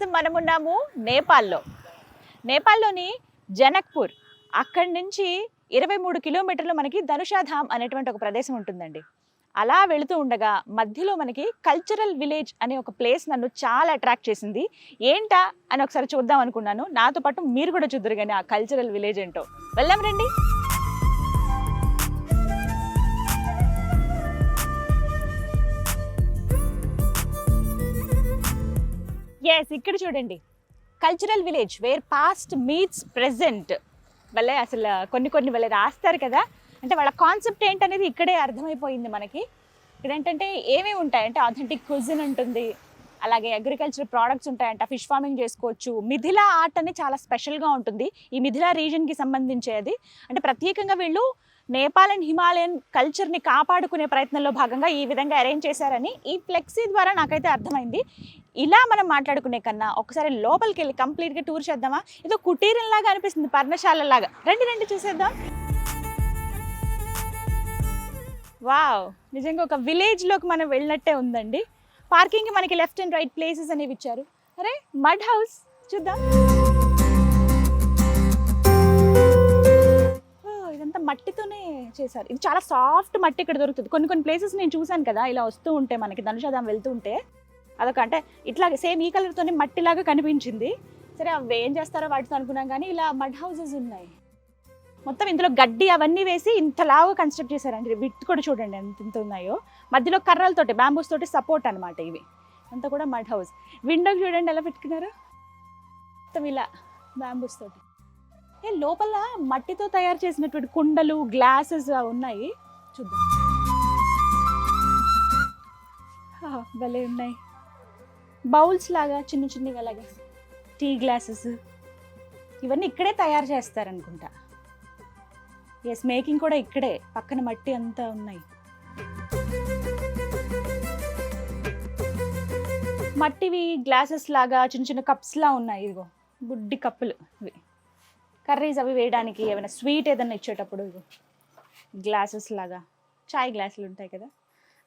ప్రస్తుతం మనమున్నాము నేపాల్లో. నేపాల్లోని జనక్పూర్ అక్కడి నుంచి ఇరవై మూడు కిలోమీటర్లు మనకి ధనుషాధామ్ అనేటువంటి ఒక ప్రదేశం ఉంటుందండి. అలా వెళుతూ ఉండగా మధ్యలో మనకి కల్చరల్ విలేజ్ అనే ఒక ప్లేస్ నన్ను చాలా అట్రాక్ట్ చేసింది. ఏంటా అని ఒకసారి చూద్దాం అనుకున్నాను. నాతో పాటు మీరు కూడా చూద్దరు కానీ ఆ కల్చరల్ విలేజ్ ఏంటో. వెళ్దాం రండి. ఎస్ ఇక్కడ చూడండి. Cultural village where past meets present వల్లే అసలు కొన్ని కొన్ని భలే రాస్తారు కదా. అంటే వాళ్ళ కాన్సెప్ట్ ఏంటనేది ఇక్కడే అర్థమైపోయింది మనకి. ఇక్కడ ఏంటంటే ఏమేమి ఉంటాయంటే ఆథెంటిక్ క్విజిన్ ఉంటుంది. అలాగే అగ్రికల్చర్ ప్రోడక్ట్స్ ఉంటాయంట. ఫిష్ ఫార్మింగ్ చేసుకోవచ్చు. మిథిలా ఆర్ట్ అనేది చాలా స్పెషల్గా ఉంటుంది. ఈ మిథిలా రీజన్కి సంబంధించేది. అంటే ప్రత్యేకంగా వీళ్ళు నేపాల్ అండ్ హిమాలయన్ కల్చర్ని కాపాడుకునే ప్రయత్నంలో భాగంగా ఈ విధంగా అరేంజ్ చేశారని ఈ ఫ్లెక్సీ ద్వారా నాకైతే అర్థమైంది. ఇలా మనం మాట్లాడుకునే కన్నా ఒకసారి లోపలికి వెళ్ళి కంప్లీట్గా టూర్ చేద్దామా? ఏదో కుటీరం లాగా అనిపిస్తుంది పర్ణశాల లాగా. రండి రండి చూసేద్దాం. వావ్ నిజంగా ఒక విలేజ్లోకి మనం వెళ్ళినట్టే ఉందండి. పార్కింగ్ మనకి లెఫ్ట్ అండ్ రైట్ ప్లేసెస్ అనేవి ఇచ్చారు. అరే మడ్ హౌస్ చూద్దాం. ఇదంతా మట్టితోనే చేశారు. ఇది చాలా సాఫ్ట్ మట్టి ఇక్కడ దొరుకుతుంది. కొన్ని కొన్ని ప్లేసెస్ నేను చూశాను కదా ఇలా వస్తూ ఉంటే మనకి ధనుషాదం వెళ్తూ ఉంటే అదొక అంటే ఇట్లాగే సేమ్ ఈ కలర్తోనే మట్టిలాగా కనిపించింది. సరే అవి ఏం చేస్తారో వాటితో అనుకున్నాం కానీ ఇలా మడ్ హౌసెస్ ఉన్నాయి. మొత్తం ఇందులో గడ్డి అవన్నీ వేసి ఇంతలాగా కన్స్ట్రక్ట్ చేశారండి. విత్ కూడా చూడండి ఎంత ఇంత ఉన్నాయో. మధ్యలో కర్రలతోటి బ్యాంబూస్ తోటి సపోర్ట్ అనమాట ఇవి. అంతా కూడా మడ్ హౌస్ విండోకి చూడండి ఎలా పెట్టుకున్నారు? మొత్తం ఇలా బ్యాంబూస్ తోటి. లోపల మట్టితో తయారు చేసినటువంటి కుండలు గ్లాసెస్ ఉన్నాయి. చూద్దాం. భలే ఉన్నాయి. బౌల్స్ లాగా చిన్న చిన్నగా లాగా టీ గ్లాసెస్. ఇవన్నీ ఇక్కడే తయారు చేస్తారనుకుంటా. ఎస్ మేకింగ్ కూడా ఇక్కడే. పక్కన మట్టి అంతా ఉన్నాయి. మట్టివి గ్లాసెస్ లాగా చిన్న చిన్న కప్స్లా ఉన్నాయి ఇదిగో. బుడ్డి కప్పులు ఇవి. కర్రీస్ అవి వేయడానికి ఏమైనా స్వీట్ ఏదైనా ఇచ్చేటప్పుడు గ్లాసెస్ లాగా. చాయ్ గ్లాసులు ఉంటాయి కదా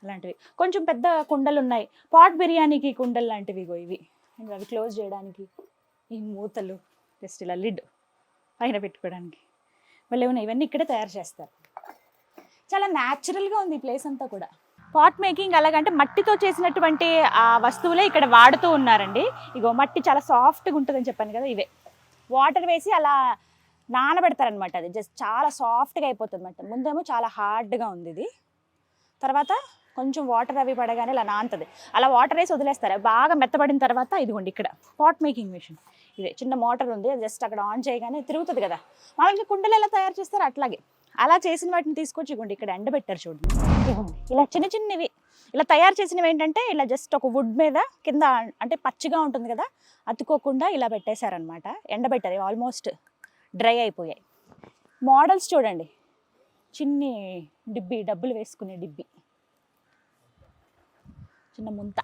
అలాంటివి. కొంచెం పెద్ద కుండలు ఉన్నాయి. పాట్ బిర్యానీకి కుండలు లాంటివి ఇగో ఇవి. ఇంకా అవి క్లోజ్ చేయడానికి ఈ మూతలు జస్ట్ ఇలా లిడ్ పైన పెట్టుకోవడానికి. మళ్ళీ ఏమైనా ఇవన్నీ ఇక్కడే తయారు చేస్తారు. చాలా న్యాచురల్గా ఉంది ఈ ప్లేస్ అంతా కూడా. పాట్ మేకింగ్ అలాగంటే మట్టితో చేసినటువంటి ఆ వస్తువులే ఇక్కడ వాడుతూ ఉన్నారండి. ఇగో మట్టి చాలా సాఫ్ట్గా ఉంటుందని చెప్పాను కదా ఇవే. వాటర్ వేసి అలా నానబెడతారనమాట అది. జస్ట్ చాలా సాఫ్ట్గా అయిపోతుంది అనమాట ముందేమో చాలా హార్డ్గా ఉంది ఇది. తర్వాత కొంచెం వాటర్ అవి పడగానే ఇలా నానుతుంది. అలా వాటర్ వేసి వదిలేస్తారు. బాగా మెత్తబడిన తర్వాత ఇదిగోండి ఇక్కడ పాట్ మేకింగ్ మిషన్ ఇదే చిన్న మోటార్ ఉంది. అది జస్ట్ అక్కడ ఆన్ చేయగానే తిరుగుతుంది కదా. మామూలుగా కుండలు ఎలా తయారు చేస్తారు అట్లాగే. అలా చేసిన వాటిని తీసుకొచ్చి ఇగోండి ఇక్కడ ఎండబెట్టారు చూడండి. ఇలా చిన్న చిన్నవి ఇలా తయారు చేసినవి ఏంటంటే ఇలా జస్ట్ ఒక వుడ్ మీద కింద అంటే పచ్చిగా ఉంటుంది కదా అతుక్కోకుండా ఇలా పెట్టేశారనమాట ఎండబెట్టారు ఆల్మోస్ట్ డ్రై అయిపోయాయి. మోడల్స్ చూడండి. చిన్ని డిబ్బి డబ్బులు వేసుకునే డిబ్బి. చిన్న ముంత.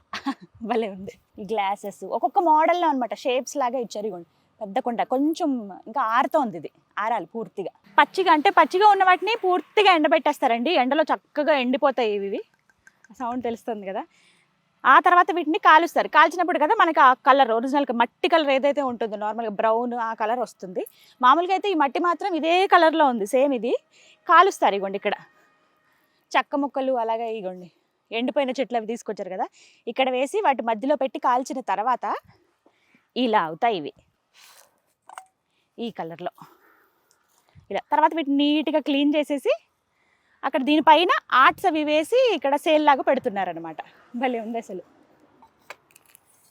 భలే ఉంది. ఈ గ్లాసెస్. ఒక్కొక్క మోడల్లో అనమాట షేప్స్ లాగా ఇచ్చారు ఇవ్వండి పెద్ద కుండ కొంచెం ఇంకా ఆరుతోంది ఇది. ఆరాలి పూర్తిగా. పచ్చిగా అంటే పచ్చిగా ఉన్న వాటిని పూర్తిగా ఎండబెట్టేస్తారండి. ఎండలో చక్కగా ఎండిపోతాయి ఇవి సౌండ్ తెలుస్తుంది కదా. ఆ తర్వాత వీటిని కాలుస్తారు. కాల్చినప్పుడు కదా మనకి ఆ కలర్ ఒరిజినల్ మట్టి కలర్ ఏదైతే ఉంటుందో నార్మల్గా బ్రౌన్ ఆ కలర్ వస్తుంది. మామూలుగా అయితే ఈ మట్టి మాత్రం ఇదే కలర్లో ఉంది సేమ్ ఇది. కాలుస్తారు ఇగోండి ఇక్కడ. చెక్క ముక్కలు అలాగే ఇగోండి. ఎండిపోయిన చెట్లు అవి తీసుకొచ్చారు కదా. ఇక్కడ వేసి వాటి మధ్యలో పెట్టి కాల్చిన తర్వాత ఇలా అవుతాయి ఇవి. ఈ కలర్లో ఇలా తర్వాత వీటిని నీట్గా క్లీన్ చేసేసి అక్కడ దీనిపైన ఆర్ట్స్ అవి వేసి ఇక్కడ సేల్ లాగా పెడుతున్నారనమాట భలే ఉంది అసలు.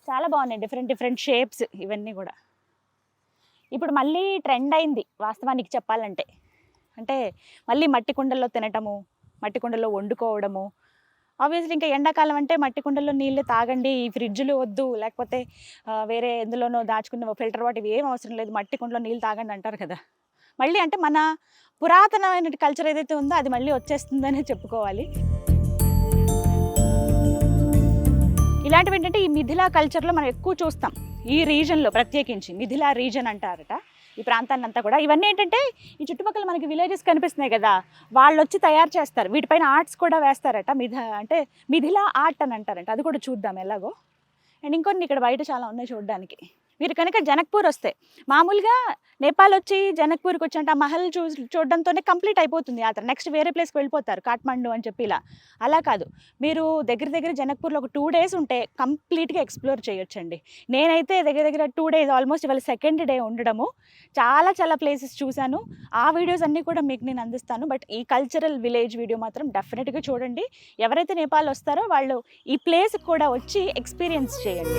చాలా బాగున్నాయి. డిఫరెంట్ డిఫరెంట్ షేప్స్ ఇవన్నీ కూడా. ఇప్పుడు మళ్ళీ ట్రెండ్ అయింది వాస్తవానికి చెప్పాలంటే. అంటే మళ్ళీ మట్టి కుండల్లో తినటము మట్టి కుండల్లో వండుకోవడము. ఆబ్వియస్లీ ఇంకా ఎండాకాలం అంటే మట్టి కుండల్లో నీళ్ళు తాగండి ఈ ఫ్రిడ్జ్లు వద్దు లేకపోతే వేరే ఎందులోనో దాచుకున్న ఫిల్టర్ వాటి ఇవి ఏం అవసరం లేదు. మట్టి కుండలో నీళ్ళు తాగండి అంటారు కదా. మళ్ళీ అంటే మన పురాతనమైన కల్చర్ ఏదైతే ఉందో అది మళ్ళీ వచ్చేస్తుందనే చెప్పుకోవాలి. ఇలాంటివి ఏంటంటే ఈ మిథిలా కల్చర్లో మనం ఎక్కువ చూస్తాం. ఈ రీజన్లో ప్రత్యేకించి మిథిలా రీజన్ అంటారట. ఈ ప్రాంతాన్ని అంతా కూడా. ఇవన్నీ ఏంటంటే ఈ చుట్టుపక్కల మనకి విలేజెస్ కనిపిస్తున్నాయి కదా. వాళ్ళు వచ్చి తయారు చేస్తారు. వీటిపైన ఆర్ట్స్ కూడా వేస్తారట. మిథ అంటే మిథిలా ఆర్ట్ అని అంటారంట. అది కూడా చూద్దాం ఎలాగో. అండ్ ఇంకొన్ని ఇక్కడ బయట చాలా ఉన్నాయి చూడడానికి. మీరు కనుక జనక్పూర్ వస్తే మామూలుగా నేపాల్ వచ్చి జనక్పూర్కి వచ్చి అంటే ఆ మహల్ చూ చూడడంతోనే కంప్లీట్ అయిపోతుంది. యాత్ర నెక్స్ట్ వేరే ప్లేస్కి వెళ్ళిపోతారు కాఠ్మండు అని చెప్పి ఇలా. అలా కాదు. మీరు దగ్గర దగ్గర జనక్పూర్లో ఒక టూ డేస్ ఉంటే కంప్లీట్గా ఎక్స్ప్లోర్ చేయొచ్చండి. నేనైతే దగ్గర దగ్గర టూ డేస్ ఆల్మోస్ట్ ఇవాళ సెకండ్ డే ఉండడము. చాలా చాలా ప్లేసెస్ చూశాను. ఆ వీడియోస్ అన్నీ కూడా మీకు నేను అందిస్తాను. బట్ ఈ కల్చరల్ విలేజ్ వీడియో మాత్రం డెఫినెట్గా చూడండి. ఎవరైతే నేపాల్ వస్తారో వాళ్ళు ఈ ప్లేస్కి కూడా వచ్చి ఎక్స్పీరియన్స్ చేయండి.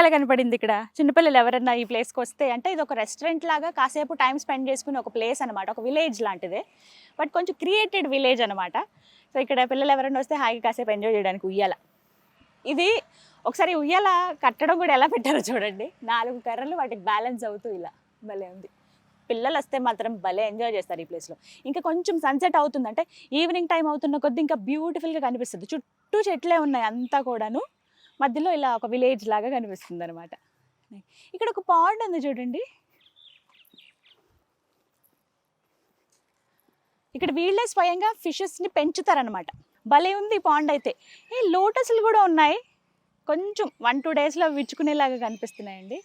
అరే ఉయ్యాల కనపడింది ఇక్కడ. చిన్నపిల్లలు ఎవరన్నా ఈ ప్లేస్కి వస్తే అంటే ఇది ఒక రెస్టారెంట్ లాగా కాసేపు టైం స్పెండ్ చేసుకునే ఒక ప్లేస్ అనమాట ఒక విలేజ్ లాంటిదే. బట్ కొంచెం క్రియేటెడ్ విలేజ్ అనమాట సో ఇక్కడ పిల్లలు ఎవరైనా వస్తే హాయిగా కాసేపు ఎంజాయ్ చేయడానికి ఉయ్యాల. ఇది ఒకసారి ఉయ్యాల కట్టడం కూడా ఎలా పెట్టారో చూడండి. నాలుగు కర్రలు వాటికి బ్యాలెన్స్ అవుతూ ఇలా భలే ఉంది. పిల్లలు వస్తే మాత్రం భలే ఎంజాయ్ చేస్తారు ఈ ప్లేస్లో ఇంకా కొంచెం సన్సెట్ అవుతుందంటే ఈవినింగ్ టైం అవుతున్న కొద్ది ఇంకా బ్యూటిఫుల్గా కనిపిస్తుంది. చుట్టూ చెట్లే ఉన్నాయి అంతా కూడాను. మధ్యలో ఇలా ఒక విలేజ్ లాగా కనిపిస్తుంది అనమాట ఇక్కడ ఒక పాండ్ ఉంది చూడండి. ఇక్కడ వీళ్ళే స్వయంగా ఫిషెస్ని పెంచుతారనమాట భలే ఉంది ఈ పాండ్ అయితే. ఏ లోటస్లు కూడా ఉన్నాయి. కొంచెం వన్ టూ డేస్లో విచ్చుకునేలాగా కనిపిస్తున్నాయండి.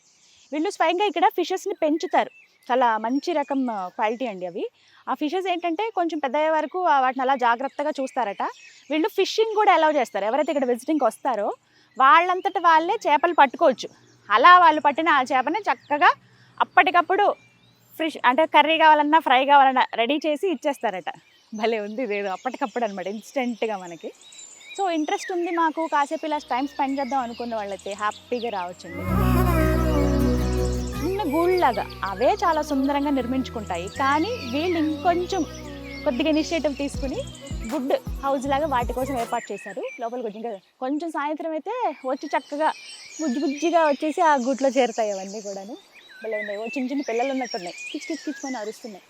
వీళ్ళు స్వయంగా ఇక్కడ ఫిషెస్ని పెంచుతారు. చాలా మంచి రకం క్వాలిటీ అండి అవి. ఆ ఫిషెస్ ఏంటంటే కొంచెం పెద్ద వరకు వాటిని అలా జాగ్రత్తగా చూస్తారట. వీళ్ళు ఫిషింగ్ కూడా అలౌ చేస్తారు. ఎవరైతే ఇక్కడ విజిటింగ్కి వస్తారో వాళ్ళంతట వాళ్ళే చేపలు పట్టుకోవచ్చు. అలా వాళ్ళు పట్టిన ఆ చేపని చక్కగా అప్పటికప్పుడు ఫ్రిష్ అంటే కర్రీ కావాలన్నా ఫ్రై కావాలన్నా రెడీ చేసి ఇచ్చేస్తారట. భలే ఉంది ఇదేదో అప్పటికప్పుడు అనమాట ఇన్స్టెంట్గా మనకి. సో ఇంట్రెస్ట్ ఉంది మాకు కాసేపు ఇలా టైం స్పెండ్ చేద్దాం అనుకున్న వాళ్ళైతే హ్యాపీగా రావచ్చండి. చిన్న గూళ్ళలాగా అవే చాలా సుందరంగా నిర్మించుకుంటాయి. కానీ వీళ్ళు ఇంకొంచెం కొద్దిగా ఇనిషియేటివ్ తీసుకుని గుడ్ హౌస్ లాగా వాటి కోసం ఏర్పాటు చేశారు. లోపలికి వచ్చి ఇంకా కొంచెం సాయంత్రం అయితే వచ్చి చక్కగా బుజ్జి బుజ్జిగా వచ్చేసి ఆ గుట్లో చేరుతాయి అవన్నీ కూడాను. భలే ఉన్నాయి. చిన్న చిన్న పిల్లలు ఉన్నట్టున్నాయి. కిచ్ కిచ్ కిచ్మని అరుస్తున్నాయి.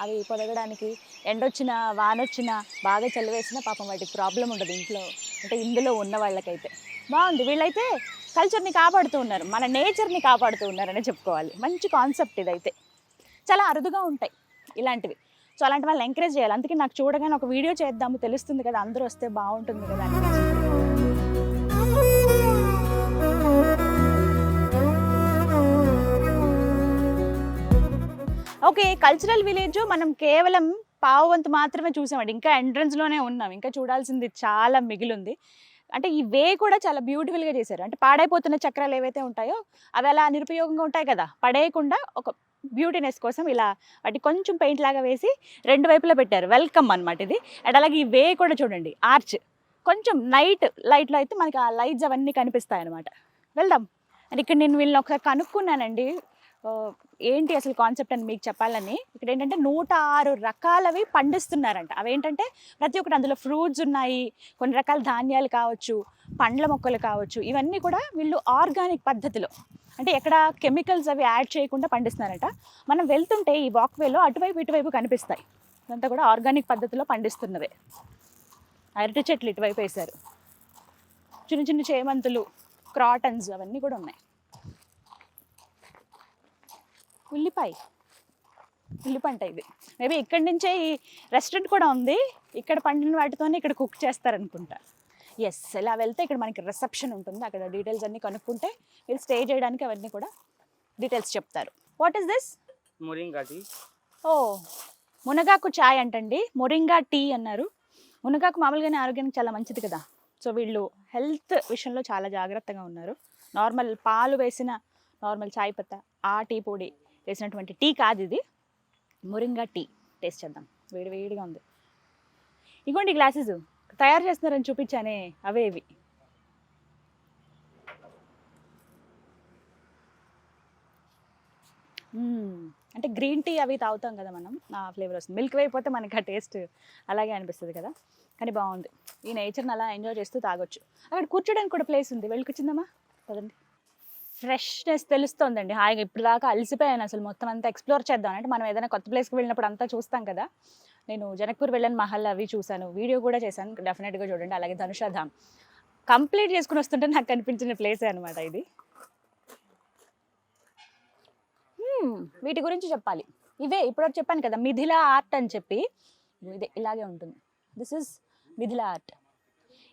అవి పొదగడానికి ఎండొచ్చినా వానొచ్చినా బాగా చలివేసినా పాపం వాటికి ప్రాబ్లం ఉండదు ఇంట్లో. అంటే ఇందులో ఉన్న వాళ్ళకైతే. బాగుంది. వీళ్ళైతే కల్చర్ని కాపాడుతూ ఉన్నారు. మన నేచర్ని కాపాడుతూ ఉన్నారని చెప్పుకోవాలి. మంచి కాన్సెప్ట్ ఇదైతే. చాలా అరుదుగా ఉంటాయి ఇలాంటివి. సో అలాంటి వాళ్ళని ఎంకరేజ్ చేయాలి. అందుకే నాకు చూడగానే ఒక వీడియో చేద్దాము తెలుస్తుంది కదా అందరూ వస్తే బాగుంటుంది కదా ఓకే కల్చరల్ విలేజ్ మనం కేవలం పావు వంతు మాత్రమే చూసామండి. ఇంకా ఎంట్రన్స్లోనే ఉన్నాం. ఇంకా చూడాల్సింది చాలా మిగిలింది. అంటే ఈ వే కూడా చాలా బ్యూటిఫుల్గా చేశారు. అంటే పాడైపోతున్న చక్రాలు ఏవైతే ఉంటాయో అవి అలా నిరుపయోగంగా ఉంటాయి కదా. పడేయకుండా ఒక బ్యూటీనెస్ కోసం ఇలా వాటి కొంచెం పెయింట్ లాగా వేసి రెండు వైపులా పెట్టారు. వెల్కమ్ అన్నమాట ఇది. అండ్ అలాగే ఈ వే కూడా చూడండి ఆర్చ్. కొంచెం నైట్ లైట్లో అయితే మనకి ఆ లైట్స్ అవన్నీ కనిపిస్తాయి అనమాట వెళ్దాం. అండ్ ఇక్కడ నేను వీళ్ళని ఒకసారి కనుక్కున్నానండి. ఏంటి అసలు కాన్సెప్ట్ అని మీకు చెప్పాలని. ఇక్కడ ఏంటంటే నూట ఆరు రకాలవి పండిస్తున్నారంట. అవేంటంటే ప్రతి ఒక్కటి అందులో ఫ్రూట్స్ ఉన్నాయి కొన్ని రకాల ధాన్యాలు కావచ్చు పండ్ల మొక్కలు కావచ్చు. ఇవన్నీ కూడా వీళ్ళు ఆర్గానిక్ పద్ధతిలో. అంటే ఎక్కడ కెమికల్స్ అవి యాడ్ చేయకుండా పండిస్తున్నారట. మనం వెళ్తుంటే ఈ వాక్వేలో అటువైపు ఇటువైపు కనిపిస్తాయి. ఇదంతా కూడా ఆర్గానిక్ పద్ధతిలో పండిస్తున్నవే. అరటి చెట్లు ఇటువైపు వేశారు. చిన్న చిన్న చేమంతులు క్రాటన్స్ అవన్నీ కూడా ఉన్నాయి. ఉల్లిపాయ. ఉల్లిపంట ఇది మేబీ ఇక్కడి నుంచే ఈ రెస్టారెంట్ కూడా ఉంది. ఇక్కడ పండిన వాటితోనే ఇక్కడ కుక్ చేస్తారనుకుంటా. ఎస్ ఇలా వెళ్తే ఇక్కడ మనకి రిసెప్షన్ ఉంటుంది. అక్కడ డీటెయిల్స్ అన్నీ కనుక్కుంటే మీరు స్టే చేయడానికి అవన్నీ కూడా డీటెయిల్స్ చెప్తారు. What is this moringa tea. Oh మునగాకు చాయ్ అంటండి. మొరింగా టీ అన్నారు. మునగాకు మామూలుగానే ఆరోగ్యానికి చాలా మంచిది కదా. సో వీళ్ళు హెల్త్ విషయంలో చాలా జాగ్రత్తగా ఉన్నారు. నార్మల్ పాలు వేసిన నార్మల్ చాయ్ పత్త ఆ టీ పొడి వేసినటువంటి టీ కాదు ఇది. మొరింగా టీ టేస్ట్ చేద్దాం. వేడి వేడిగా ఉంది. ఇగోండి గ్లాసెస్ తయారు చేస్తున్నారని చూపించానే అవే ఇవి. అంటే గ్రీన్ టీ అవి తాగుతాం కదా మనం ఆ ఫ్లేవర్ వస్తుంది. మిల్క్ అయిపోతే మనకి ఆ టేస్ట్ అలాగే అనిపిస్తుంది కదా. కానీ బాగుంది. ఈ నేచర్ని అలా ఎంజాయ్ చేస్తూ తాగొచ్చు. అక్కడ కూర్చోడానికి కూడా ప్లేస్ ఉంది. వెళ్ళి కూర్చుందామా? పదండి. ఫ్రెష్నెస్ తెలుస్తుందండి. హాయిగా ఇప్పుడు దాకా అలసిపోయాను అసలు. మొత్తం అంతా ఎక్స్ప్లోర్ చేద్దాం. అంటే మనం ఏదైనా కొత్త ప్లేస్కి వెళ్ళినప్పుడు అంతా చూస్తాం కదా. నేను జనక్పూర్ వెళ్ళిన మహల్ అవి చూశాను. వీడియో కూడా చేశాను. డెఫినెట్గా చూడండి. అలాగే ధనుషాధామ్ కంప్లీట్ చేసుకుని వస్తుంటే నాకు కనిపించిన ప్లేసే అనమాట ఇది. Hmm, వీటి గురించి చెప్పాలి. ఇవే ఇప్పుడు చెప్పాను కదా మిథిలా ఆర్ట్ అని చెప్పి. ఇదే ఇలాగే ఉంటుంది. This is Mithila art.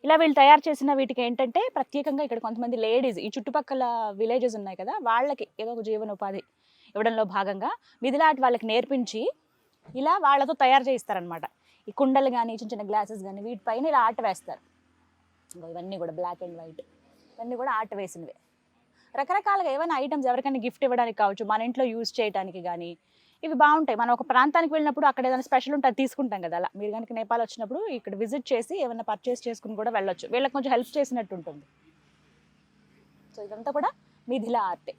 ఇలా వీళ్ళు తయారు చేసిన వీటికి ఏంటంటే ప్రత్యేకంగా ఇక్కడ కొంతమంది లేడీస్ ఈ చుట్టుపక్కల విలేజెస్ ఉన్నాయి కదా వాళ్ళకి ఏదో ఒక జీవనోపాధి ఇవ్వడంలో భాగంగా మిథిలా ఆర్ట్ వాళ్ళకి నేర్పించి ఇలా వాళ్ళతో తయారు చేయిస్తారనమాట ఈ కుండలు కానీ చిన్న చిన్న గ్లాసెస్ కానీ వీటిపైన ఇలా ఆర్ట్ వేస్తారు. ఇవన్నీ కూడా బ్లాక్ అండ్ వైట్ ఇవన్నీ కూడా ఆర్ట్ వేసినవే. రకరకాలుగా ఏమైనా ఐటమ్స్ ఎవరికైనా గిఫ్ట్ ఇవ్వడానికి కావచ్చు మన ఇంట్లో యూజ్ చేయడానికి కానీ ఇవి బాగుంటాయి. మనం ఒక ప్రాంతానికి వెళ్ళినప్పుడు అక్కడ ఏదైనా స్పెషల్ ఉంటే తీసుకుంటాం కదా అలా. మీరు కనుక నేపాల్ వచ్చినప్పుడు ఇక్కడ విజిట్ చేసి ఏమైనా పర్చేస్ చేసుకుని కూడా వెళ్ళొచ్చు. వీళ్ళకి కొంచెం హెల్ప్ చేసినట్టు ఉంటుంది. సో ఇదంతా కూడా మిథిలా ఆర్టే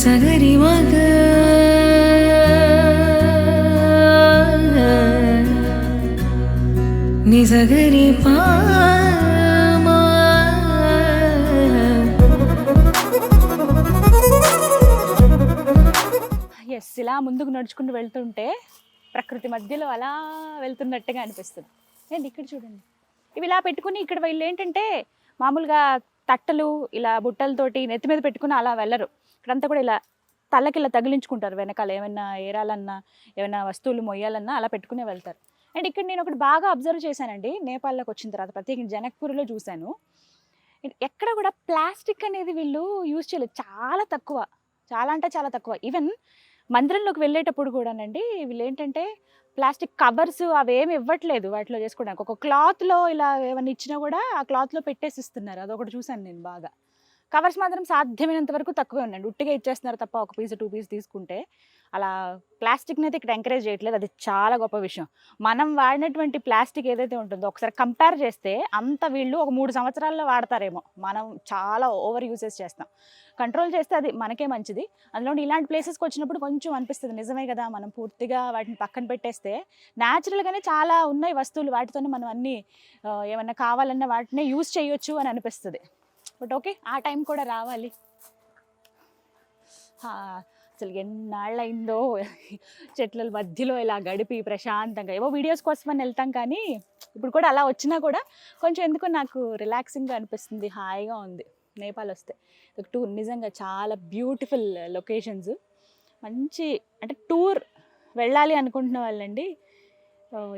నిసగరి మగ ఎస్ ఇలా ముందుకు నడుచుకుంటూ వెళ్తుంటే ప్రకృతి మధ్యలో అలా వెళ్తున్నట్టుగా అనిపిస్తుంది. ఏంటి ఇక్కడ చూడండి. ఇవి ఇలా పెట్టుకుని ఇక్కడ వీళ్ళు ఏంటంటే మామూలుగా తట్టలు ఇలా బుట్టలతోటి నెత్తి మీద పెట్టుకుని అలా వెళ్ళరు. ఇక్కడంతా కూడా ఇలా తలకి ఇలా తగిలించుకుంటారు. వెనకాల ఏమైనా ఏరాలన్నా ఏమైనా వస్తువులు మొయ్యాలన్నా అలా పెట్టుకునే వెళ్తారు. అండ్ ఇక్కడ నేను ఒకటి బాగా అబ్జర్వ్ చేశానండి. నేపాల్లోకి వచ్చిన తర్వాత ప్రత్యేకించి జనక్పూర్లో చూశాను. ఎక్కడ కూడా ప్లాస్టిక్ అనేది వీళ్ళు యూజ్ చేయలేదు. చాలా తక్కువ. చాలా అంటే చాలా తక్కువ. ఈవెన్ మందిరంలోకి వెళ్ళేటప్పుడు కూడానండి వీళ్ళు ఏంటంటే ప్లాస్టిక్ కవర్స్ అవేమి ఇవ్వట్లేదు వాటిలో చేసుకోవడానికి. ఒక క్లాత్లో ఇలా ఏమైనా ఇచ్చినా కూడా ఆ క్లాత్లో పెట్టేసి ఇస్తున్నారు అదొకటి చూశాను నేను బాగా. కవర్స్ మాత్రం సాధ్యమైనంత వరకు తక్కువే ఉండండి. ఉట్టిగా ఇచ్చేస్తున్నారు తప్ప ఒక పీస్ టూ పీస్ తీసుకుంటే అలా ప్లాస్టిక్ని అయితే ఇక్కడ ఎంకరేజ్ చేయట్లేదు. అది చాలా గొప్ప విషయం. మనం వాడినటువంటి ప్లాస్టిక్ ఏదైతే ఉంటుందో ఒకసారి కంపేర్ చేస్తే అంత వీళ్ళు ఒక మూడు సంవత్సరాల్లో వాడతారేమో. మనం చాలా ఓవర్ యూసెస్ చేస్తాం. కంట్రోల్ చేస్తే అది మనకే మంచిది. అందులో ఇలాంటి ప్లేసెస్కి వచ్చినప్పుడు కొంచెం అనిపిస్తుంది. నిజమే కదా మనం పూర్తిగా వాటిని పక్కన పెట్టేస్తే న్యాచురల్గానే చాలా ఉన్నాయి వస్తువులు. వాటితోనే మనం అన్నీ ఏమన్నా కావాలన్నా వాటినే యూజ్ చేయొచ్చు అని అనిపిస్తుంది. బట్ ఓకే ఆ టైం కూడా రావాలి. అసలు ఎన్నాళ్ళైందో చెట్ల మధ్యలో ఇలా గడిపి ప్రశాంతంగా. ఏవో వీడియోస్ కోసమని వెళ్తాం కానీ ఇప్పుడు కూడా అలా వచ్చినా కూడా కొంచెం ఎందుకు నాకు రిలాక్సింగ్గా అనిపిస్తుంది హాయిగా ఉంది. నేపాల్ వస్తే. టూర్ నిజంగా చాలా బ్యూటిఫుల్ లొకేషన్స్ మంచి అంటే టూర్ వెళ్ళాలి అనుకుంటున్న వాళ్ళండి.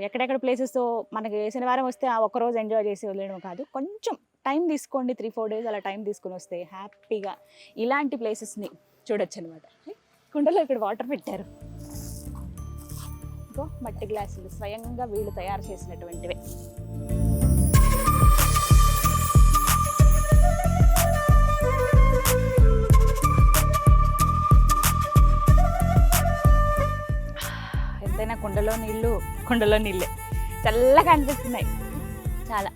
ఎక్కడెక్కడ ప్లేసెస్ మనకి శనివారం వస్తే ఆ ఒక్కరోజు ఎంజాయ్ చేసి వదిలేయడం కాదు. కొంచెం టైం తీసుకోండి త్రీ ఫోర్ డేస్ అలా టైం తీసుకొని వస్తే హ్యాపీగా. ఇలాంటి ప్లేసెస్ని చూడొచ్చు అనమాట కుండలో ఇక్కడ వాటర్ పెట్టారు. ఇంకో మట్టి గ్లాసులు స్వయంగా వీళ్ళు తయారు చేసినటువంటివే. ఎంతైనా కుండలో నీళ్ళు కుండలో నీళ్ళే. చల్లగా అనిపిస్తున్నాయి. చాలా.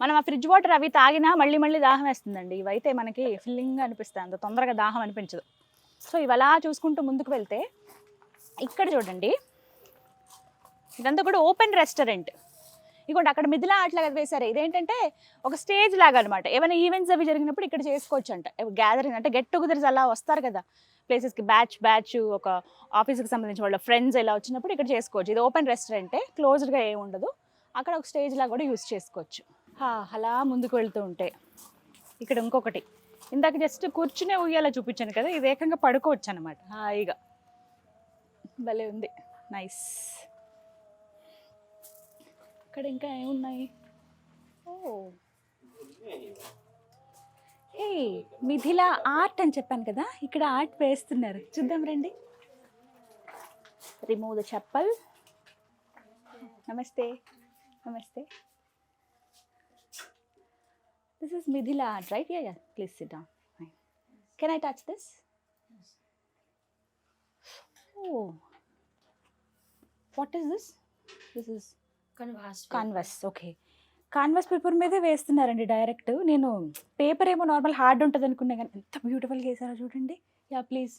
మనం ఆ ఫ్రిడ్జ్ వాటర్ అవి తాగినా మళ్ళీ మళ్ళీ దాహం వేస్తుందండి. ఇవైతే మనకి ఫిల్లింగ్ అనిపిస్తాయి. అంత తొందరగా దాహం అనిపించదు. సో ఇవి అలా చూసుకుంటూ ముందుకు వెళ్తే ఇక్కడ చూడండి. ఇదంతా కూడా ఓపెన్ రెస్టారెంట్ ఇదిగోండి అక్కడ మిథిలా అట్లా వేశారు. ఇదేంటంటే ఒక స్టేజ్ లాగా అనమాట ఏమైనా ఈవెంట్స్ అవి జరిగినప్పుడు ఇక్కడ చేసుకోవచ్చు అంట గ్యాదరింగ్ అంటే గెట్ టుగెదర్స్ అలా వస్తారు కదా. ప్లేసెస్కి బ్యాచ్ బ్యాచ్ ఒక ఆఫీస్కి సంబంధించిన వాళ్ళ ఫ్రెండ్స్ ఇలా వచ్చినప్పుడు ఇక్కడ చేసుకోవచ్చు. ఇది ఓపెన్ రెస్టారెంటే క్లోజ్డ్గా ఏమి ఉండదు అక్కడ ఒక స్టేజ్ లాగా కూడా యూస్ చేసుకోవచ్చు. అలా ముందుకు వెళ్తూ ఉంటే. ఇక్కడ ఇంకొకటి. ఇందాక జస్ట్ కూర్చునే ఉయ్యాల చూపించాను కదా ఇది ఏకంగా పడుకోవచ్చు అనమాట హాయిగా. భలే ఉంది. నైస్ ఇక్కడ ఇంకా ఏమున్నాయి? ఓ. ఏ మిథిలా ఆర్ట్ అని చెప్పాను కదా ఇక్కడ ఆర్ట్ వేస్తున్నారు. చూద్దాం రండి. రిమూవ్ ద చెప్పల్ నమస్తే. నమస్తే. this is Mithila art right yeah yeah please sit down can I touch this oh what is this this is canvas canvas okay canvas paper మీదే వేస్తున్నారండి డైరెక్ట్ నేను పేపర్ ఏమో నార్మల్ హార్డ్ ఉంటుంది అనుకున్నా కానీ ఎంత బ్యూటిఫుల్గా వేసారో చూడండి యా ప్లీజ్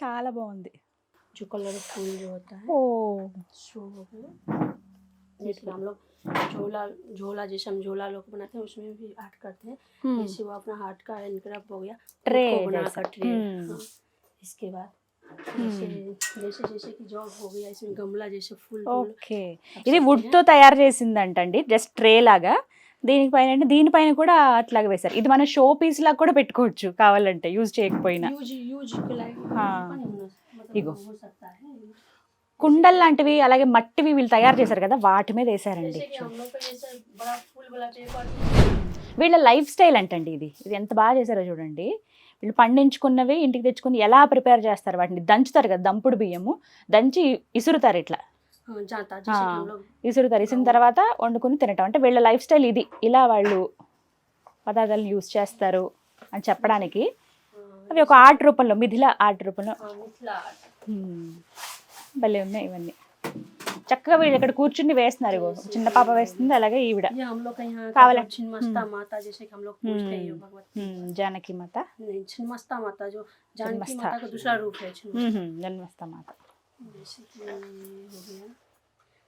చాలా బాగుంది जो कलर फूल जो होता है ఓ सो जैसे हम लोग झोला झोला जैसे हम झोला लोग बनाते हैं उसमें भी आर्ट करते हैं जैसे वो अपना हार्ट का इनकरप हो गया ट्रे उसको जैसा। बनाकर ट्रे हम्म। हाँ। इसके बाद जैसे जैसे जैसे कि जॉब हो गया इसमें गमला जैसे फूल फूल ఓకే आप ఇది सकते వుడ్తో हैं। తయారు చేసిందంటండి జస్ట్ ట్రే లాగా దీనిపైన అంటే దీనిపైన కూడా అట్లాగే వేశారు ఇది మనం షో పీస్ లాగా కూడా పెట్టుకోవచ్చు కావాలంటే యూజ్ చేయకపోయినా यूज కుండల్ లాంటివి అలాగే మట్టివి వీళ్ళు తయారు చేశారు కదా వాటి మీద వేసారండి వీళ్ళ లైఫ్ స్టైల్ అంటండి ఇది. ఇది ఎంత బాగా చేశారో చూడండి. వీళ్ళు పండించుకున్నవి ఇంటికి తెచ్చుకుని ఎలా ప్రిపేర్ చేస్తారు? వాటిని దంచుతారు కదా దంపుడు బియ్యము. దంచి ఇసురుతారు ఇట్లా. ఇసురుతారు. ఇసిన తర్వాత వండుకుని తినటం. అంటే వీళ్ళ లైఫ్ స్టైల్ ఇది. ఇలా వాళ్ళు పదార్థాలను యూజ్ చేస్తారు అని చెప్పడానికి. అవి ఒక ఆర్ట్ రూపంలో మిథిలా ఆర్ట్ రూపంలో. हाँ, मिथिला art। హ్మ్. భలే ఉన్నాయి ఇవన్నీ చక్కగా వీళ్ళు ఇక్కడ కూర్చుని వేస్తున్నారు ఇగో చిన్న పాప వేస్తుంది అలాగే ఈవిడ ये हम लोग का यहाँ का कावला। जो छिन्नमस्ता माता जैसे कि हम लोग पूछते हैं ये भगवत హ్మ్, జానకి మాత नहीं छिन्नमस्ता माता जो जानकी छिन्नमस्ता। माता का दूसरा रूप है छिन्नमस्ता హ్మ్, జన్మస్థ మాత जैसे कि ये हो गया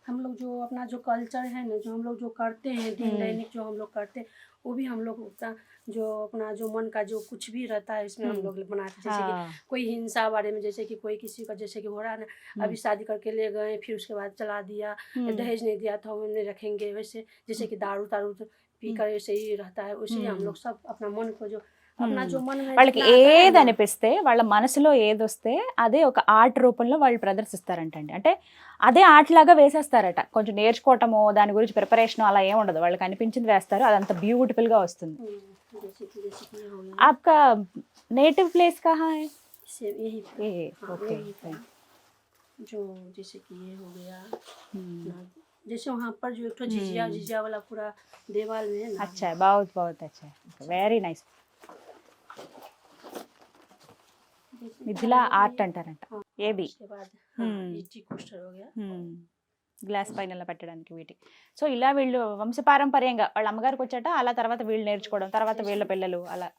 हम लोग जो अपना जो कल्चर है ना जो हम लोग जो करते हैं दिन हम्म। दैनिक जो हम लोग करते हैं वो भी हम लोग जो अपना जो मन का जो कुछ भी रहता है इसमें हम हम्म। लोग बनाते हैं जैसे कि हाँ, कोई हिंसा बारे में जैसे कि कोई किसी का जैसे कि हो रहा है ना अभी शादी करके ले गए फिर उसके बाद चला दिया हम्म, दहेज नहीं दिया था हम रखेंगे वैसे जैसे कि दारू तारू तो पी कर ऐसे ही रहता है उसे हम हम्म। लोग सब अपना मन को जो अपना हम्म। जो मन में వాళ్ళకి जितना आता है ఏది ना, అనిపిస్తే వాళ్ళ మనసులో ఏది వస్తే అదే ఒక ఆర్ట్ రూపంలో వాళ్ళు ప్రదర్శిస్తారంటండి అంటే అదే ఆర్ట్ లాగా వేసేస్తారట కొంచెం నేర్చుకోవటమో దాని గురించి ప్రిపరేషన్ అలా ఏం ఉండదు వాళ్ళకి అనిపించింది వేస్తారు అదంత బ్యూటిఫుల్ గా వస్తుంది हम्म, जैसे कि जैसे कि ये हो गया आपका नेटिव प्लेस कहाँ है इससे यही ये हाँ, ओके यही था। जो जैसे कि ये हो गया हम्म, ना, जैसे वहाँ पर जो एक ठो झिझिया हम्म। झिझिया वाला पूरा देवाल में है ना अच्छा है बहुत बहुत अच्छा है వెరీ మిథిలా ఆర్ట్ అంటారంట. ఏబి. గ్లాస్ పైన పెట్టడానికి వీటి. సో ఇలా వీళ్ళు వంశపారంపర్యంగా వాళ్ళ అమ్మగారికి వచ్చాట అలా తర్వాత వీళ్ళు నేర్చుకోవడం తర్వాత వీళ్ళ పిల్లలు అలా.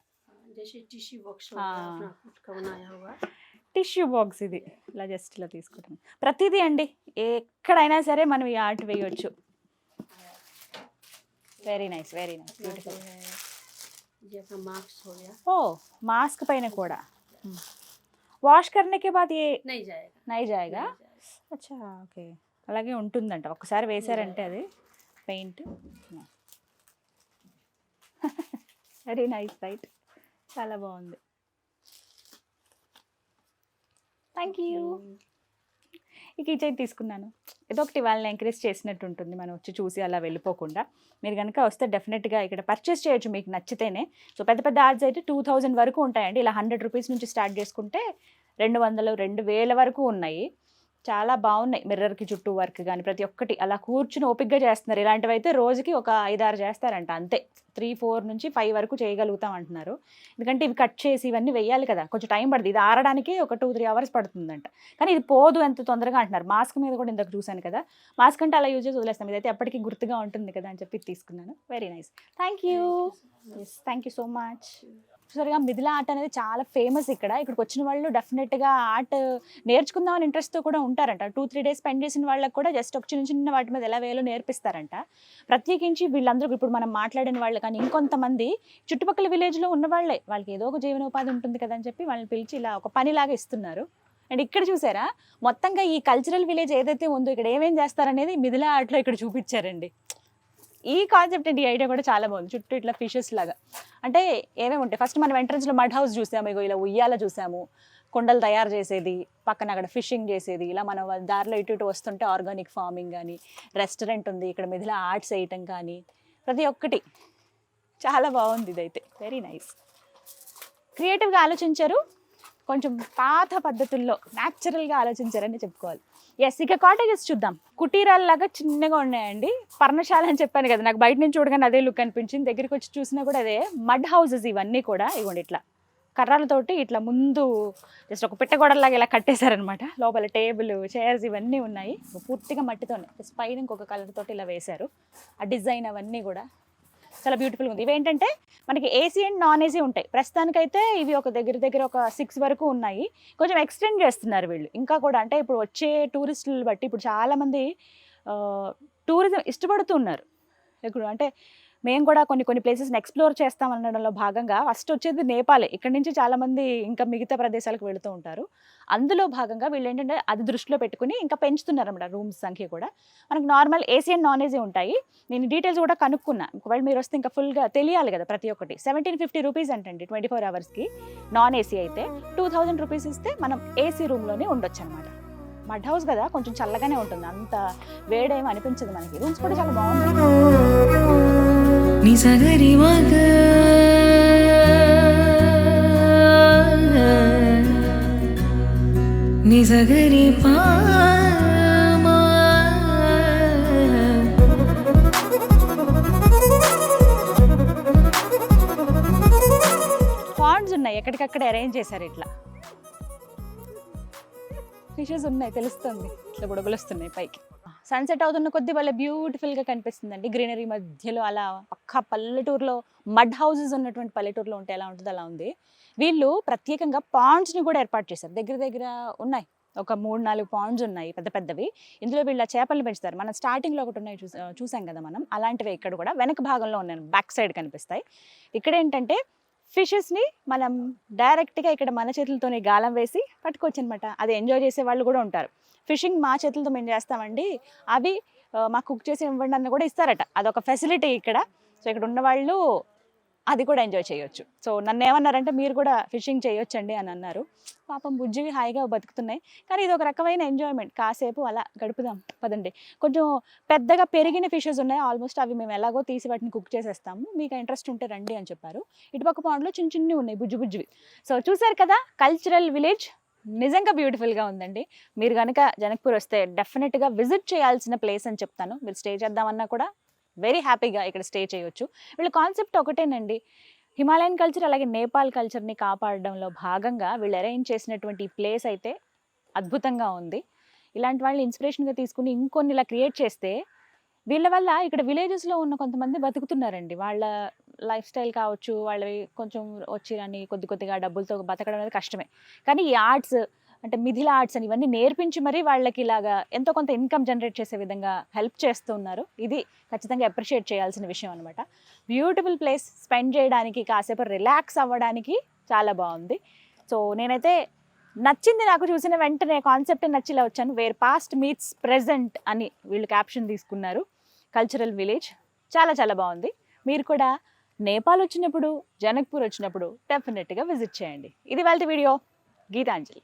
టిష్యూ బాక్స్ ఇది. ఇలా జస్ట్ ఇలా తీసుకుంటాం. ప్రతిదీ అండి. ఎక్కడైనా సరే మనం ఈ ఆర్ట్ వేయవచ్చు very nice very nice beautiful oh mask పైన కూడా. వాష్ కర్నే కే బాద్ ఏ నై జాయేగా. అచ్చా ఓకే. అలాగే ఉంటుందంట. ఒకసారి వేసారంటే అది పెయింట్. వెరీ నైస్ రైట్ చాలా బాగుంది. Thank you. ఈ కిచెన్ తీసుకున్నాను. ఏదో ఒకటి వాళ్ళని ఎంకరేజ్ చేసినట్టు ఉంటుంది. మనం వచ్చి చూసి అలా వెళ్ళిపోకుండా. మీరు కనుక వస్తే డెఫినెట్గా ఇక్కడ పర్చేస్ చేయొచ్చు మీకు నచ్చితేనే. సో పెద్ద పెద్ద ఆర్ట్స్ అయితే టూ థౌజండ్ వరకు ఉంటాయండి. ఇలా హండ్రెడ్ రూపీస్ నుంచి స్టార్ట్ చేసుకుంటే రెండు వందలు రెండు వేల వరకు ఉన్నాయి. చాలా బాగున్నాయి మిర్రర్కి చుట్టూ వర్క్ కానీ ప్రతి ఒక్కటి. అలా కూర్చుని ఓపిక్గా చేస్తున్నారు. ఇలాంటివి అయితే రోజుకి ఒక ఐదారు చేస్తారంట అంతే. త్రీ ఫోర్ నుంచి ఫైవ్ వరకు చేయగలుగుతాం అంటున్నారు. ఎందుకంటే ఇవి కట్ చేసి ఇవన్నీ వేయాలి కదా కొంచెం టైం పడుతుంది. ఇది ఆరడానికి ఒక టూ త్రీ అవర్స్ పడుతుందంట. కానీ ఇది పోదు ఎంత తొందరగా అంటున్నారు. మాస్క్ మీద కూడా ఇందాక చూశాను కదా మాస్క్ అంటే అలా యూజ్ చేసి వదిలేస్తాం. ఇదైతే ఎప్పటికీ గుర్తుగా ఉంటుంది కదా అని చెప్పి తీసుకున్నాను. Very nice thank you thank you so much చూసారుగా మిథిలా ఆర్ట్ అనేది చాలా ఫేమస్ ఇక్కడ. ఇక్కడికి వచ్చిన వాళ్ళు డెఫినెట్గా ఆర్ట్ నేర్చుకుందామని ఇంట్రెస్ట్తో కూడా ఉంటారంట. టూ త్రీ డేస్ స్పెండ్ చేసిన వాళ్ళకి కూడా జస్ట్ ఒక చిన్న చిన్న వాటి మీద ఎలా వేయాలో నేర్పిస్తారంట. ప్రత్యేకించి వీళ్ళందరూ ఇప్పుడు మనం మాట్లాడిన వాళ్ళు కానీ ఇంకొంతమంది చుట్టుపక్కల విలేజ్లో ఉన్న వాళ్ళే. వాళ్ళకి ఏదో ఒక జీవనోపాధి ఉంటుంది కదా అని చెప్పి వాళ్ళని పిలిచి ఇలా ఒక పనిలాగా ఇస్తున్నారు. అండ్ ఇక్కడ చూసారా? మొత్తంగా ఈ కల్చరల్ విలేజ్ ఏదైతే ఉందో ఇక్కడ ఏమేం చేస్తారనేది మిథిలా ఆర్ట్లో ఇక్కడ చూపించారండి. ఈ కాన్సెప్ట్ అండి ఐడియా కూడా చాలా బాగుంది. చుట్టూ ఇట్లా ఫిషెస్ లాగా. అంటే ఏమేమి ఉంటాయి? ఫస్ట్ మనం ఎంట్రన్స్లో మడ్ హౌస్ చూసాము ఇగో ఇలా ఉయ్యాల చూసాము కొండలు తయారు చేసేది పక్కన అక్కడ ఫిషింగ్ చేసేది ఇలా మనం దారిలో ఇటు ఇటు వస్తుంటే ఆర్గానిక్ ఫార్మింగ్ కానీ రెస్టారెంట్ ఉంది ఇక్కడ మిథిలా ఆర్ట్స్ వేయటం కానీ ప్రతి ఒక్కటి. చాలా బాగుంది ఇదైతే. వెరీ నైస్ క్రియేటివ్గా ఆలోచించారు. కొంచెం పాత పద్ధతుల్లో న్యాచురల్గా ఆలోచించారని చెప్పుకోవాలి. ఎస్ ఇక కాటేజెస్ చూద్దాం. కుటీరాల్లాగా చిన్నగా ఉన్నాయండి. పర్ణశాల అని చెప్పాను కదా నాకు బయట నుంచి చూడగానే అదే లుక్ అనిపించింది. దగ్గరికి వచ్చి చూసినా కూడా అదే మడ్ హౌసెస్ ఇవన్నీ కూడా ఇవ్వండి ఇట్లా కర్రలతోటి ఇట్లా ముందు జస్ట్ ఒక పిట్టగోడలాగా ఇలా కట్టేశారనమాట లోపల టేబుల్ చైర్స్ ఇవన్నీ ఉన్నాయి. పూర్తిగా మట్టితోనే జస్ట్ పైన ఇంకొక కలర్ తోటి ఇలా వేశారు. ఆ డిజైన్ అవన్నీ కూడా. చాలా బ్యూటిఫుల్గా ఉంది. ఇవేంటంటే మనకి ఏసీ అండ్ నాన్ ఏసీ ఉంటాయి. ప్రస్తుతానికైతే ఇవి ఒక దగ్గర దగ్గర ఒక సిక్స్ వరకు ఉన్నాయి. కొంచెం ఎక్స్టెండ్ చేస్తున్నారు వీళ్ళు. ఇంకా కూడా అంటే ఇప్పుడు వచ్చే టూరిస్టులు బట్టి ఇప్పుడు చాలామంది టూరిజం ఇష్టపడుతున్నారు. ఇప్పుడు అంటే మేము కూడా కొన్ని కొన్ని ప్లేసెస్ని ఎక్స్ప్లోర్ చేస్తాం అనడంలో భాగంగా ఫస్ట్ వచ్చేది నేపాలే. ఇక్కడ నుంచి చాలామంది ఇంకా మిగతా ప్రదేశాలకు వెళుతూ ఉంటారు. అందులో భాగంగా వీళ్ళు ఏంటంటే అది దృష్టిలో పెట్టుకుని ఇంకా పెంచుతున్నారన్నమాట రూమ్స్ సంఖ్య కూడా. మనకు normal AC and non AC ఉంటాయి. నేను డీటెయిల్స్ కూడా కనుక్కున్నా. ఒకవేళ మీరు వస్తే ఇంకా ఫుల్గా తెలియాలి కదా ప్రతి ఒక్కటి. సెవెంటీన్ ఫిఫ్టీ రూపీస్ అంటండి ట్వంటీ ఫోర్ అవర్స్కి నాన్ ఏసీ అయితే. టూ థౌజండ్ రూపీస్ ఇస్తే మనం ఏసీ రూమ్లోనే ఉండొచ్చు అనమాట మడ్ హౌస్ కదా కొంచెం చల్లగానే ఉంటుంది. అంత వేడేమి అనిపించదు మనకి. రూమ్స్ కూడా చాలా బాగుంటాయి నిజగరి పాండ్స్ ఉన్నాయి ఎక్కడికక్కడ అరేంజ్ చేశారు ఇట్లా. ఫిషెస్ ఉన్నాయి తెలుస్తుంది. ఇట్లా బుడగలుస్తున్నాయి పైకి. సన్సెట్ అవుతున్న కొద్ది వాళ్ళ బ్యూటిఫుల్గా కనిపిస్తుందండి. గ్రీనరీ మధ్యలో అలా పక్క పల్లెటూరులో మడ్ హౌసెస్ ఉన్నటువంటి పల్లెటూరులో ఉంటే ఎలా ఉంటుంది అలా ఉంది. వీళ్ళు ప్రత్యేకంగా పాండ్స్ని కూడా ఏర్పాటు చేశారు. దగ్గర దగ్గర ఉన్నాయి. ఒక మూడు నాలుగు పాండ్స్ ఉన్నాయి పెద్ద పెద్దవి. ఇందులో వీళ్ళ చేపలు పెంచుతారు. మనం స్టార్టింగ్లో ఒకటి ఉన్నాయి చూసా చూసాం కదా మనం. అలాంటివి ఇక్కడ కూడా. వెనక భాగంలో ఉన్నాయి. బ్యాక్ సైడ్ కనిపిస్తాయి. ఇక్కడ ఏంటంటే ఫిషెస్ని మనం డైరెక్ట్గా ఇక్కడ మన చేతులతోనే గాలం వేసి పట్టుకోవచ్చు అనమాట అది ఎంజాయ్ చేసే వాళ్ళు కూడా ఉంటారు. ఫిషింగ్ మా చేతులతో మేము చేస్తామండి. అవి మాకు కుక్ చేసి ఇవ్వండి అన్న కూడా ఇస్తారట. అదొక ఫెసిలిటీ ఇక్కడ. సో ఇక్కడ ఉన్న వాళ్ళు అది కూడా ఎంజాయ్ చేయొచ్చు. సో నన్ను ఏమన్నారంటే మీరు కూడా ఫిషింగ్ చేయొచ్చండి అని అన్నారు. పాపం బుజ్జివి హాయిగా బతుకుతున్నాయి. కానీ ఇది ఒక రకమైన ఎంజాయ్మెంట్ కాసేపు అలా గడుపుదాం పదండి. కొంచెం పెద్దగా పెరిగిన ఫిషెస్ ఉన్నాయి. ఆల్మోస్ట్ అవి మేము ఎలాగో తీసి వాటిని కుక్ చేసేస్తాము. మీకు ఇంట్రెస్ట్ ఉంటే రండి అని చెప్పారు. ఇటుపక్క పాండ్లో చిన్న చిన్నవి ఉన్నాయి బుజ్జి బుజ్జివి. సో చూసారు కదా కల్చరల్ విలేజ్ నిజంగా బ్యూటిఫుల్గా ఉందండి. మీరు కనుక జనక్పూర్ వస్తే డెఫినెట్గా విజిట్ చేయాల్సిన ప్లేస్ అని చెప్తాను. మీరు స్టే చేద్దామన్నా కూడా వెరీ హ్యాపీగా ఇక్కడ స్టే చేయొచ్చు. వీళ్ళ కాన్సెప్ట్ ఒకటేనండి. హిమాలయన్ కల్చర్ అలాగే నేపాల్ కల్చర్ని కాపాడడంలో భాగంగా వీళ్ళు అరేంజ్ చేసినటువంటి ఈ ప్లేస్ అయితే అద్భుతంగా ఉంది. ఇలాంటి వాళ్ళని ఇన్స్పిరేషన్గా తీసుకుని ఇంకొన్ని ఇలా క్రియేట్ చేస్తే వీళ్ళ వల్ల ఇక్కడ విలేజెస్లో ఉన్న కొంతమంది బతుకుతున్నారండి. వాళ్ళ లైఫ్ స్టైల్ కావచ్చు వాళ్ళవి కొంచెం వచ్చిరని కొద్ది కొద్దిగా డబ్బులతో బతకడం అనేది కష్టమే. కానీ ఈ ఆర్ట్స్ అంటే మిథిల ఆర్ట్స్ అని ఇవన్నీ నేర్పించి మరీ వాళ్ళకి ఇలాగా ఎంతో కొంత ఇన్కమ్ జనరేట్ చేసే విధంగా హెల్ప్ చేస్తూ ఉన్నారు. ఇది ఖచ్చితంగా అప్రిషియేట్ చేయాల్సిన విషయం అనమాట బ్యూటిఫుల్ ప్లేస్ స్పెండ్ చేయడానికి కాసేపు రిలాక్స్ అవ్వడానికి చాలా బాగుంది. సో నేనైతే నచ్చింది నాకు చూసిన వెంటనే కాన్సెప్ట్ నచ్చిలా వచ్చాను. వేర్ పాస్ట్ మీట్స్ ప్రెజెంట్ అని వీళ్ళు క్యాప్షన్ తీసుకున్నారు. కల్చరల్ విలేజ్ చాలా చాలా బాగుంది. మీరు కూడా నేపాల్ వచ్చినప్పుడు జనక్పూర్ వచ్చినప్పుడు డెఫినెట్గా విజిట్ చేయండి. ఇది వాళ్ళ వీడియో గీతాంజలి